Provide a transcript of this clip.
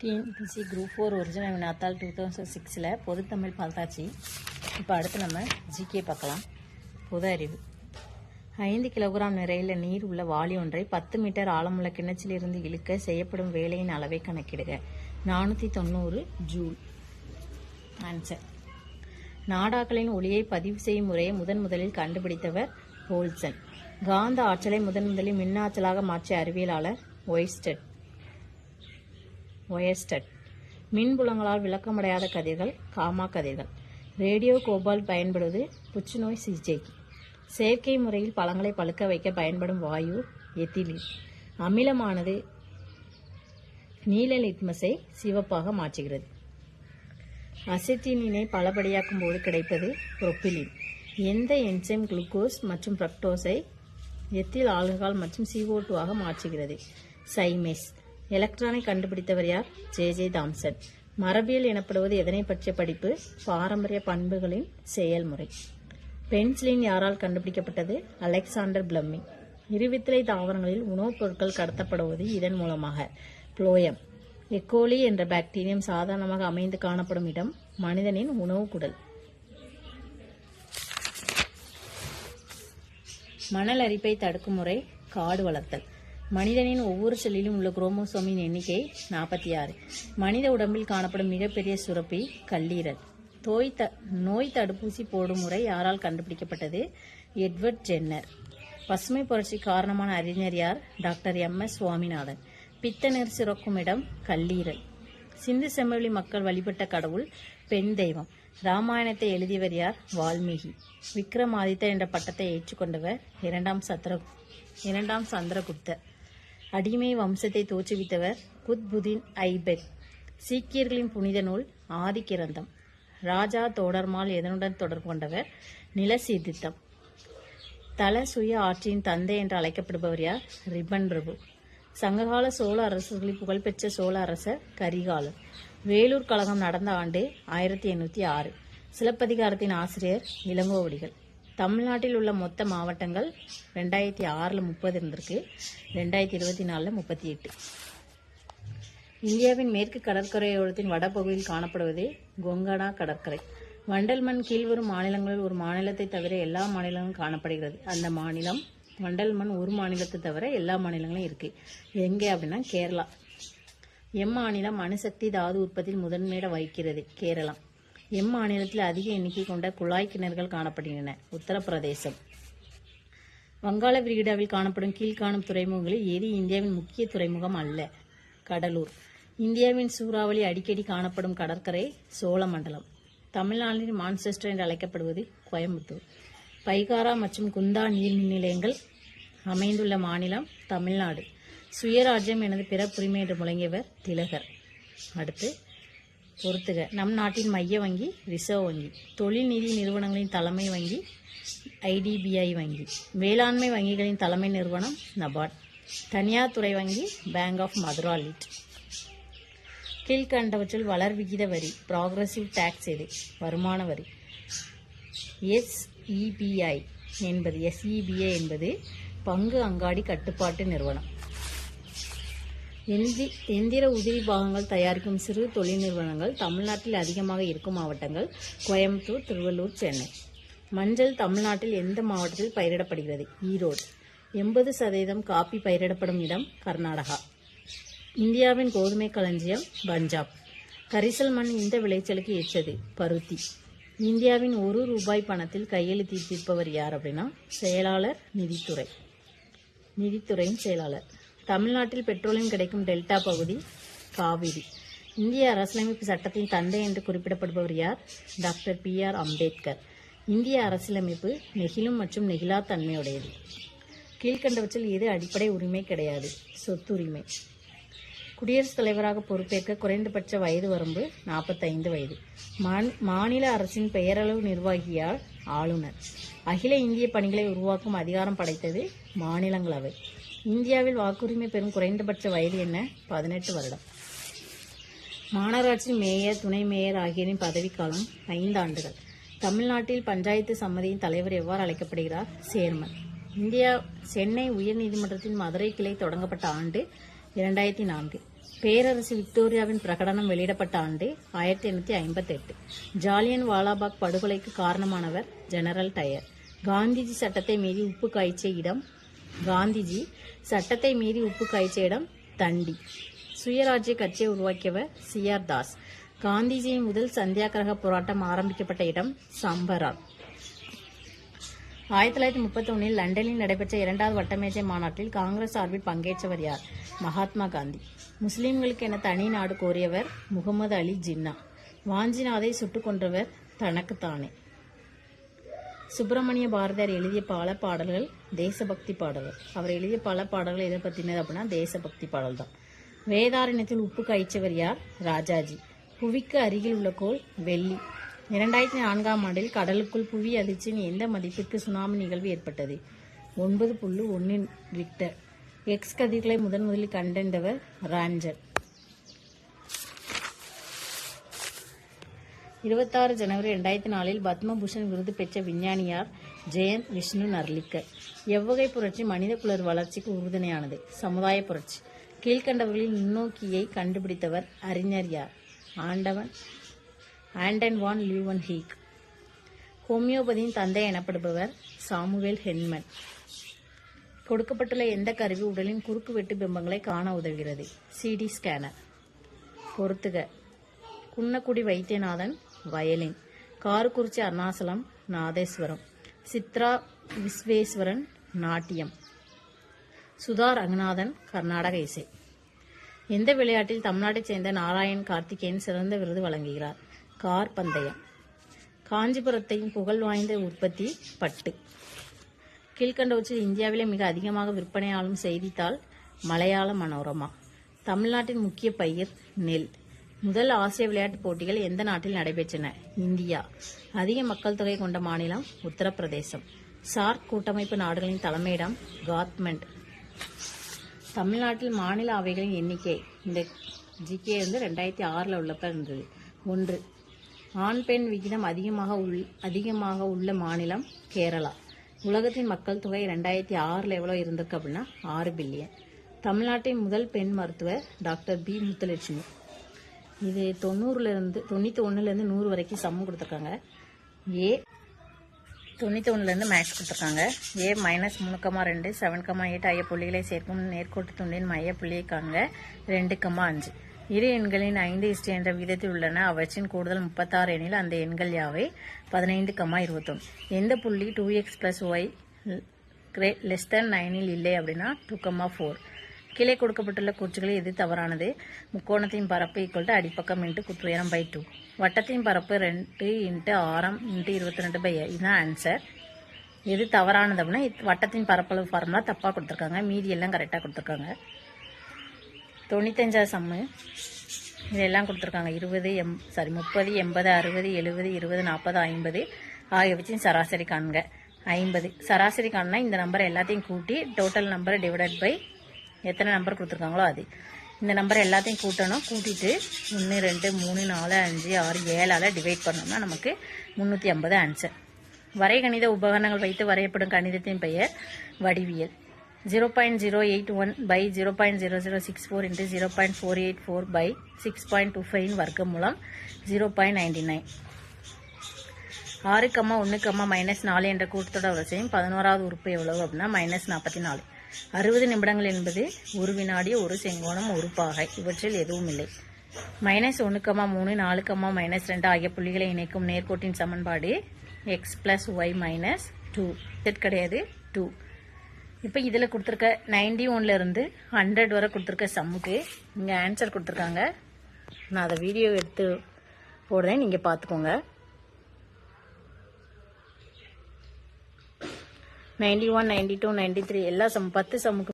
TNPSC group four original வினாத்தால் two thousand சிக்ஸில் பொதுத்தமிழ் பார்த்தாச்சு இப்போ அடுத்து நம்ம ஜிகே பார்க்கலாம். பொது அறிவு. ஐந்து கிலோகிராம் நிறையில் நீர் உள்ள வாளி ஒன்றை பத்து மீட்டர் ஆழமுள்ள கிணற்றிலிருந்து இழுக்க செய்யப்படும் வேலையின் அளவை கணக்கிடுக. நானூற்றி தொண்ணூறு ஜூல். ஆன்சர் நாடாக்களின் ஒளியை பதிவு செய்யும் முறையை முதன் முதலில் கண்டுபிடித்தவர் போல்சன். காந்த ஆற்றலை முதன் முதலில் மின்னாற்றலாக மாற்றிய அறிவியலாளர் ஒய்ஸ்டட். ஒயஸ்டட் மின்புலங்களால் விளக்கமடையாத கதிர்கள் காமா கதிர்கள். ரேடியோ கோபால் பயன்படுவது புற்றுநோய் சிகிச்சைக்கு. செயற்கை முறையில் பழங்களை பழுக்க வைக்க பயன்படும் வாயு எத்திலீன். அமிலமானது நீல லிட்மஸை சிவப்பாக மாற்றுகிறது. அசிட்டினினை பலபடியாக்கும் போது கிடைப்பது புரொப்பிலின் எந்த என்சைம் குளுக்கோஸ் மற்றும் பிரக்டோஸை எத்தில் ஆல்கஹால் மற்றும் CO2 ஆக மாற்றுகிறது? சைமேஸ். எலக்ட்ரானை கண்டுபிடித்தவர் யார்? ஜே ஜே தாம்சன் மரபியல் எனப்படுவது எதனை பற்றிய படிப்பு? பாரம்பரிய பண்புகளின் செயல்முறை. பென்சிலின் யாரால் கண்டுபிடிக்கப்பட்டது? அலெக்சாண்டர் பிளம்மிங் இருவித்திலை தாவரங்களில் உணவுப் பொருட்கள் கடத்தப்படுவது இதன் மூலமாக. புளோயம். E. எக்கோலி என்ற பாக்டீரியம் சாதாரணமாக அமைந்து காணப்படும் இடம் மனிதனின் உணவு குடல். மணல் அரிப்பை தடுக்கும் முறை காடு வளர்த்தல். மனிதனின் ஒவ்வொரு செல்லிலும் உள்ள குரோமோசோமின் எண்ணிக்கை நாற்பத்தி ஆறு. மனித உடம்பில் காணப்படும் மிகப்பெரிய சுரப்பி கல்லீரல். தோய் த நோய் தடுப்பூசி போடும் முறை யாரால் கண்டுபிடிக்கப்பட்டது? Edward Jenner. பசுமை புரட்சி காரணமான அறிஞர் யார்? Doctor M. எஸ். சுவாமிநாதன். பித்த நீர் சுரக்கும் இடம் கல்லீரல். சிந்து செம்மொழி மக்கள் வழிபட்ட கடவுள் பெண் தெய்வம். ராமாயணத்தை எழுதியவர் யார்? வால்மீகி. விக்ரமாதித்தர் என்ற பட்டத்தை ஏற்றுக்கொண்டவர் இரண்டாம் சத்ர இரண்டாம் சந்திரகுப்தர். அடிமை வம்சத்தை தோற்றுவித்தவர் குத்புதீன் ஐபெக். சீக்கியர்களின் புனித நூல் ஆதிக்கிரந்தம் ராஜா தோடர்மால் எதனுடன் தொடர்பு கொண்டவர்? நில சீர்திருத்தம் தல சுய ஆட்சியின் தந்தை என்று அழைக்கப்படுபவர் யார்? ரிப்பன் பிரபு. சங்ககால சோழ அரசர்களில் புகழ்பெற்ற சோழ அரசர் கரிகாலன். வேலூர் கழகம் நடந்த ஆண்டு ஆயிரத்தி எண்ணூற்றி ஆறு. சிலப்பதிகாரத்தின் ஆசிரியர் இளங்கோவடிகள். தமிழ்நாட்டில் உள்ள மொத்த மாவட்டங்கள் ரெண்டாயிரத்தி ஆறில் முப்பது இருந்திருக்கு. ரெண்டாயிரத்தி இருபத்தி நாலில் முப்பத்தி எட்டு. இந்தியாவின் மேற்கு கடற்கரையோரத்தின் வடபகுதியில் காணப்படுவது கொங்கடா கடற்கரை. வண்டல் மண் கீழ்வரும் மாநிலங்களில் ஒரு மாநிலத்தை தவிர எல்லா மாநிலங்களும் காணப்படுகிறது. அந்த மாநிலம் வண்டல் மண் ஒரு மாநிலத்தை தவிர எல்லா மாநிலங்களும் இருக்கு. எங்கே அப்படின்னா கேரளா. எம் மாநிலம் அணுசக்தி தாது உற்பத்தியில் முதன்மையிட வகிக்கிறது கேரளா. எம் மாநிலத்தில் அதிக எண்ணிக்கை கொண்ட குழாய் கிணறுகள் காணப்படுகின்றன. உத்தரப்பிரதேசம். வங்காள விரிகுடாவில் காணப்படும் கீழ்காணும் துறைமுகங்களில் எது இந்தியாவின் முக்கிய துறைமுகம் அல்ல. கடலூர். இந்தியாவின் சூறாவளி அடிக்கடி காணப்படும் கடற்கரை சோழமண்டலம். தமிழ்நாட்டின் மான்செஸ்டர் என்று அழைக்கப்படுவது கோயம்புத்தூர். பைகாரா மற்றும் குந்தா நீர் நிலையங்கள் அமைந்துள்ள மாநிலம் தமிழ்நாடு. சுயராஜ்யம் எனது பிறப்புரிமை என்று முழங்கியவர் திலகர். அடுத்து பொறுத்துக. நம் நாட்டின் மைய வங்கி ரிசர்வ் வங்கி. தொழில் நிதி நிறுவனங்களின் தலைமை வங்கி ஐடிபிஐ வங்கி. வேளாண்மை வங்கிகளின் தலைமை நிறுவனம் நபார்ட் தனியார் துறை வங்கி பேங்க் ஆஃப் மதுரா லிட் கீழ்கண்டவற்றில் வளர் விகித வரி ப்ராக்ரஸிவ் டேக்ஸ் எது வருமான வரி. எஸ்இபிஐ என்பது எஸ்இபிஐ என்பது பங்கு அங்காடி கட்டுப்பாட்டு நிறுவனம். எந்தி எந்திர உதிரி பாகங்கள் தயாரிக்கும் சிறு தொழில் நிறுவனங்கள் தமிழ்நாட்டில் அதிகமாக இருக்கும் மாவட்டங்கள் கோயம்புத்தூர் திருவள்ளூர் சென்னை. மஞ்சள் தமிழ்நாட்டில் எந்த மாவட்டத்தில் பயிரிடப்படுகிறது? ஈரோடு. எண்பது சதவீதம் காப்பி பயிரிடப்படும் இடம் கர்நாடகா. இந்தியாவின் கோதுமை களஞ்சியம் பஞ்சாப். கரிசல் மண் இந்த விளைச்சலுக்கு ஏற்றது. பருத்தி. இந்தியாவின் ஒரு ரூபாய் பணத்தில் கையெழுத்திட்டிருப்பவர் யார் அப்படின்னா செயலாளர் நிதித்துறை. நிதித்துறையின் செயலாளர். தமிழ்நாட்டில் பெட்ரோலியம் கிடைக்கும் டெல்டா பகுதி காவிரி. இந்திய அரசியலமைப்பு சட்டத்தின் தந்தை என்று குறிப்பிடப்படுபவர் யார்? Doctor B R Ambedkar. இந்திய அரசியலமைப்பு நெகிழும் மற்றும் நெகிழா தன்மையுடையது. கீழ்கண்டவற்றில் எது அடிப்படை உரிமை கிடையாது சொத்துரிமை. குடியரசுத் தலைவராக பொறுப்பேற்க குறைந்தபட்ச வயது வரம்பு நாற்பத்தைந்து வயது. மாநில அரசின் பெயரளவு நிர்வாகியால் ஆளுநர். அகில இந்திய பணிகளை உருவாக்கும் அதிகாரம் படைத்தது மாநிலங்களவை. இந்தியாவில் வாக்குரிமை பெறும் குறைந்தபட்ச வயது என்ன? பதினெட்டு வருடம். மாநகராட்சி மேயர் துணை மேயர் ஆகியோரின் பதவிக்காலம் ஐந்து ஆண்டுகள். தமிழ்நாட்டில் பஞ்சாயத்து சம்மதியின் தலைவர் எவ்வாறு அழைக்கப்படுகிறார்? சேர்மன். இந்தியா சென்னை உயர்நீதிமன்றத்தின் மதுரை கிளை தொடங்கப்பட்ட ஆண்டு இரண்டாயிரத்தி நான்கு. பேரரசு விக்டோரியாவின் பிரகடனம் வெளியிடப்பட்ட ஆண்டு ஆயிரத்தி எண்ணூற்றி ஐம்பத்தெட்டு. ஜாலியன் வாலாபாக் படுகொலைக்கு காரணமானவர் ஜெனரல் டயர். காந்திஜி சட்டத்தை மீறி உப்பு காய்ச்சிய இடம் காந்திஜி. சட்டத்தை மீறி உப்பு காய்ச்ச இடம் தண்டி. சுயராஜ்ய கட்சியை உருவாக்கியவர் சி. ஆர். தாஸ். காந்திஜியின் முதல் சந்தியாகிரக போராட்டம் ஆரம்பிக்கப்பட்ட இடம் சம்பரார் ஆயிரத்தி தொள்ளாயிரத்தி முப்பத்தொன்னில் லண்டனில் நடைபெற்ற இரண்டாவது வட்டமேஜை மாநாட்டில் காங்கிரஸ் சார்பில் பங்கேற்றவர் யார்? மகாத்மா காந்தி. முஸ்லிம்களுக்கு என தனி நாடு கோரியவர் முகமது அலி ஜின்னா. வாஞ்சிநாதை சுட்டுக் கொன்றவர் தனக்குத்தானே. சுப்பிரமணிய பாரதியார் எழுதிய பல பாடல்கள் தேசபக்தி பாடல்கள். அவர் எழுதிய பல பாடல்கள் எதை பற்றினது அப்படின்னா தேசபக்தி பாடல் தான் வேதாரண்யத்தில் உப்பு காய்ச்சவர் யார்? ராஜாஜி. புவிக்கு அருகில் உள்ள கோள் வெள்ளி. இரண்டாயிரத்தி நான்காம் ஆண்டில் கடலுக்குள் புவி அதிர்ச்சியின் எந்த மதிப்பிற்கு சுனாமி நிகழ்வு ஏற்பட்டது? ஒன்பது புள்ளி ஒன்னின் ரிக்டர். எக்ஸ் கதிர்களை முதன் முதலில் கண்டறிந்தவர் ராஞ்சர். இருபத்தாறு ஜனவரி ரெண்டாயிரத்தி நாலில் பத்மபூஷன் விருது பெற்ற விஞ்ஞானியார் ஜெயந்த் விஷ்ணு நர்லிக்கர் எவ்வகை புரட்சி மனித குலர் வளர்ச்சிக்கு உறுதுணையானது. சமுதாய புரட்சி. கீழ்கண்டவர்களில் நுண்ணோக்கியை கண்டுபிடித்தவர் அறிஞர் யார்? ஆண்டவன். Anton van Leeuwenhoek. ஹோமியோபதியின் தந்தை எனப்படுபவர் சாமுவேல் ஹென்மன். கொடுக்கப்பட்டுள்ள எந்த கருவி உடலின் குறுக்கு வெட்டு பிம்பங்களை காண உதவுகிறது? சிடி ஸ்கேனர் பொறுத்துக. குன்னக்குடி வைத்தியநாதன் வயலின். காரக்குறிச்சி அருணாசலம் நாதேஸ்வரம். சித்ரா விஸ்வேஸ்வரன் நாட்டியம். சுதா ரங்கநாதன் கர்நாடக இசை. எந்த விளையாட்டில் தமிழ்நாட்டைச் சேர்ந்த நாராயண் கார்த்திகேயன் சிறந்த விருது வழங்குகிறார்? கார் பந்தயம். காஞ்சிபுரத்தையும் புகழ் வாய்ந்த உற்பத்தி பட்டு. கீழ்கண்டவற்றில் இந்தியாவிலே மிக அதிகமாக விற்பனையாளும் செய்தித்தாள் மலையாள மனோரமா. தமிழ்நாட்டின் முக்கிய பயிர் நெல். முதல் ஆசிய விளையாட்டுப் போட்டிகள் எந்த நாட்டில் நடைபெற்றன? இந்தியா. அதிக மக்கள் தொகை கொண்ட மாநிலம் உத்தரப்பிரதேசம். சார்க் கூட்டமைப்பு நாடுகளின் தலைமையிடம் காத்மெண்ட். தமிழ்நாட்டில் மாநில அவைகளின் எண்ணிக்கை இந்த ஜிகே வந்து ரெண்டாயிரத்தி ஆறில் உள்ளப்ப இருந்தது. ஒன்று ஆண் பெண் விகிதம் அதிகமாக உள் அதிகமாக உள்ள மாநிலம் கேரளா. உலகத்தின் மக்கள் தொகை ரெண்டாயிரத்தி ஆறில் எவ்வளோ இருந்திருக்கு அப்படின்னா ஆறு பில்லியன். தமிழ்நாட்டின் முதல் பெண் மருத்துவர் டாக்டர் பி முத்துலட்சுமி. இது தொண்ணூறுலேருந்து தொண்ணூற்றி ஒன்றுலேருந்து நூறு வரைக்கும் சம்மு கொடுத்துருக்காங்க. ஏ தொண்ணூற்றி ஒன்றுலேருந்து மேக்ஸ் கொடுத்துருக்காங்க. ஏ மைனஸ் மூணு கமா ரெண்டு செவன் கமா எயிட் ஐய புள்ளிகளை சேர்க்கும் நேர்கோட்டு துண்டின் மைய புள்ளியை காண்க ரெண்டு கமா அஞ்சு. இரு எண்களின் ஐந்து இஸ்டு என்ற விதத்தில் உள்ளன. அவற்றின் கூடுதல் முப்பத்தாறு எண்ணில் அந்த எண்கள் யாவை? பதினைந்து கமா இருபத்தொன்று எந்த புள்ளி two x plus y greater less than நைனில் இல்லை அப்படின்னா டூ கமா ஃபோர் கீழே கொடுக்கப்பட்டுள்ள கூற்றுகளில் எது தவறானது? முக்கோணத்தின் பரப்பு ஈக்குவல் டு அடிப்பக்கம் இன்ட்டு குற்றுயரம் பை டூ வட்டத்தின் பரப்பு ரெண்டு இன்ட்டு ஆரம் இன்ட்டு இருபத்தி ரெண்டு பை இதுதான் ஆன்சர் எது தவறானது அப்படின்னா வட்டத்தின் பரப்பளவு ஃபார்முலா தப்பாக கொடுத்துருக்காங்க. மீதி எல்லாம் கரெக்டாக கொடுத்துருக்காங்க. தொண்ணூத்தஞ்சா சம்மு இதெல்லாம் கொடுத்துருக்காங்க. இருபது எம் சாரி முப்பது எண்பது அறுபது எழுபது இருபது நாற்பது ஐம்பது ஆகியவற்றின் சராசரி காண்க. ஐம்பது. சராசரி காணுனா இந்த நம்பர் எல்லாத்தையும் கூட்டி டோட்டல் நம்பரை டிவைடட் பை எத்தனை நம்பர் கொடுத்துருக்காங்களோ அது. இந்த நம்பர் எல்லாத்தையும் கூட்டணும். கூட்டிட்டு ஒன்று ரெண்டு மூணு நாலு அஞ்சு ஆறு ஏழால் டிவைட் பண்ணோம்னா நமக்கு முந்நூற்றி ஐம்பது ஆன்சர் வரைகணித உபகரணங்கள் வைத்து வரையப்படும் கணிதத்தின் பெயர் வடிவியல். Zero point zero eight one by zero point zero zero six four into zero point four eight four by six point two five வர்க்க மூலம் ஜீரோ பாயிண்ட் நைன்டி நைன் ஆறு கம்மா ஒன்று கம்மா மைனஸ் நாலு என்ற கூட்டத்தோட வளர்ச்சியும் பதினோராவது உறுப்பு எவ்வளவு அப்படின்னா மைனஸ் நாற்பத்தி நாலு அறுபது நிமிடங்கள் என்பது ஒரு வினாடி ஒரு செங்கோணம் ஒரு பாகை. இவற்றில் எதுவும் இல்லை. மைனஸ் ஒன்று கம்மா மூணு நாலு கம்மா மைனஸ் ரெண்டு ஆகிய புள்ளிகளை இணைக்கும் நேர்கோட்டின் சமன்பாடு x plus y minus two set கிடையாது டூ இப்போ இதில் கொடுத்துருக்க நைன்டி ஒன்லேருந்து ஹண்ட்ரட் வரை கொடுத்துருக்க சம்முக்கு இங்கே ஆன்சர் கொடுத்துருக்காங்க. நான் அதை வீடியோ எடுத்து போடுறேன் நீங்கள் பார்த்துக்கோங்க. Ninety one ninety two ninety three எல்லா சம் பத்து சம்முக்கு